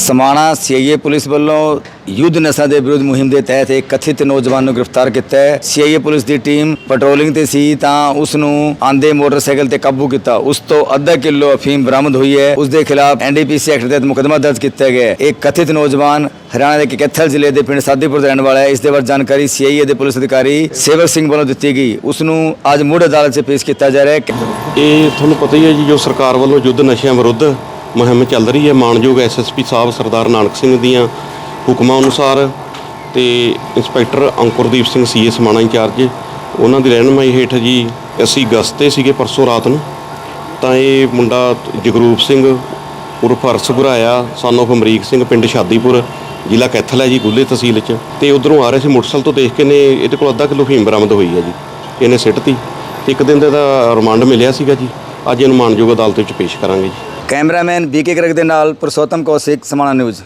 Samana CIA police ਵੱਲੋਂ ਯੁੱਧ ਨਸ਼ਾ ਦੇ ਵਿਰੁੱਧ ਮੁਹਿੰਮ ਦੇ ਤਹਿਤ ਇੱਕ ਕਥਿਤ ਨੌਜਵਾਨ ਨੂੰ ਗ੍ਰਿਫਤਾਰ ਕੀਤਾ ਹੈ। ਸੀਆਈਏ ਪੁਲਿਸ ਦੀ ਟੀਮ ਪੈਟਰੋਲਿੰਗ ਤੇ ਸੀ ਤਾਂ ਉਸ ਨੂੰ ਆਂਦੇ ਮੋਟਰਸਾਈਕਲ ਤੇ ਕਾਬੂ ਕੀਤਾ। ਉਸ ਤੋਂ ਅੱਧਾ ਕਿਲੋ ਅਫੀਮ ਬਰਾਮਦ ਹੋਈ ਹੈ। ਉਸ ਦੇ ਖਿਲਾਫ ਐਨਡੀਪੀਸੀ ਐਕਟ ਦੇ ਤਹਿਤ ਮੁਕੱਦਮਾ ਦਰਜ ਕੀਤਾ ਗਿਆ ਹੈ। ਇਹ ਕਥਿਤ ਨੌਜਵਾਨ ਹਰਿਆਣਾ ਦੇ ਕੈਥਲ ਜ਼ਿਲ੍ਹੇ ਦੇ ਪਿੰਡ ਸਾਦੀਪੁਰ ਦਾ ਰਹਿਣ ਵਾਲਾ ਹੈ। ਇਸ ਦੇ ਬਾਰੇ ਜਾਣਕਾਰੀ ਸੀਆਈਏ ਦੇ ਪੁਲਿਸ ਅਧਿਕਾਰੀ ਸੇਵਕ ਸਿੰਘ ਵੱਲੋਂ ਦਿੱਤੀ ਗਈ। ਉਸ ਨੂੰ ਅੱਜ ਮੁੜ ਅਦਾਲਤ 'ਚ ਪੇਸ਼ ਕੀਤਾ ਜਾ ਰਿਹਾ ਹੈ। ਇਹ ਤੁਹਾਨੂੰ ਪਤਾ ਹੀ ਹੈ ਜੀ, ਜੋ ਸਰਕਾਰ ਵੱਲੋਂ ਯੁੱਧ ਨਸ਼ਿਆਂ ਵਿਰੁੱਧ ਮੁਹਿੰਮ ਚੱਲ ਰਹੀ ਹੈ। ਮਾਨਯੋਗ ਐਸਐਸਪੀ ਸਾਹਿਬ ਸਰਦਾਰ ਨਾਨਕ ਸਿੰਘ ਦੀਆਂ ਹੁਕਮਾਂ ਅਨੁਸਾਰ ਤੇ inspector Ankurdeep Singh CIA Samana in charge, ਉਹਨਾਂ ਦੀ ਰਹਿਨਮਾਈ ਹੇਠ ਜੀ ਅਸੀਂ ਗਸਤੇ ਸੀਗੇ ਪਰਸੋਂ ਰਾਤ ਨੂੰ। ਤਾਂ ਇਹ ਮੁੰਡਾ ਜਗਰੂਪ ਸਿੰਘ ਉਰਫ ਅਰਸ ਗੁਰਾਇਆ son of ਅਮਰੀਕ ਸਿੰਘ, ਪਿੰਡ ਸ਼ਾਦੀਪੁਰ, ਜ਼ਿਲ੍ਹਾ ਕੈਥਲ ਹੈ ਜੀ, ਗੁੱਲੇ ਤਹਿਸੀਲ 'ਚ। ਤੇ ਉਧਰੋਂ ਆ ਰਹੇ ਸੀ ਮੋਟਰਸਾਈਕਲ ਤੋਂ ਦੇਖ ਕੇ ਨੇ ਇਹਦੇ ਕੋਲ ਅੱਧਾ ਕਿਲੋ ਫੀਮ ਬਰਾਮਦ ਹੋਈ ਹੈ ਜੀ। ਇਹਨੇ ਸਿੱਟਤੀ। ਤੇ ਇੱਕ ਦਿਨ ਦਾ ਇਹਦਾ ਰਿਮਾਂਡ ਮਿਲਿਆ ਸੀਗਾ ਜੀ। ਅੱਜ ਇਹਨੂੰ ਮਾਨਯੋਗ ਅਦਾਲਤ ਵਿੱਚ ਪੇਸ਼ ਕਰਾਂਗੇ ਜੀ। ਕੈਮਰਾਮੈਨ ਬੀਕੇ ਗਰਗ ਦੇ ਨਾਲ ਪੁਰਸ਼ੋਤਮ ਕੌਸ਼ਿਕ ਸਮਾਣਾ ਨਿਊਜ਼।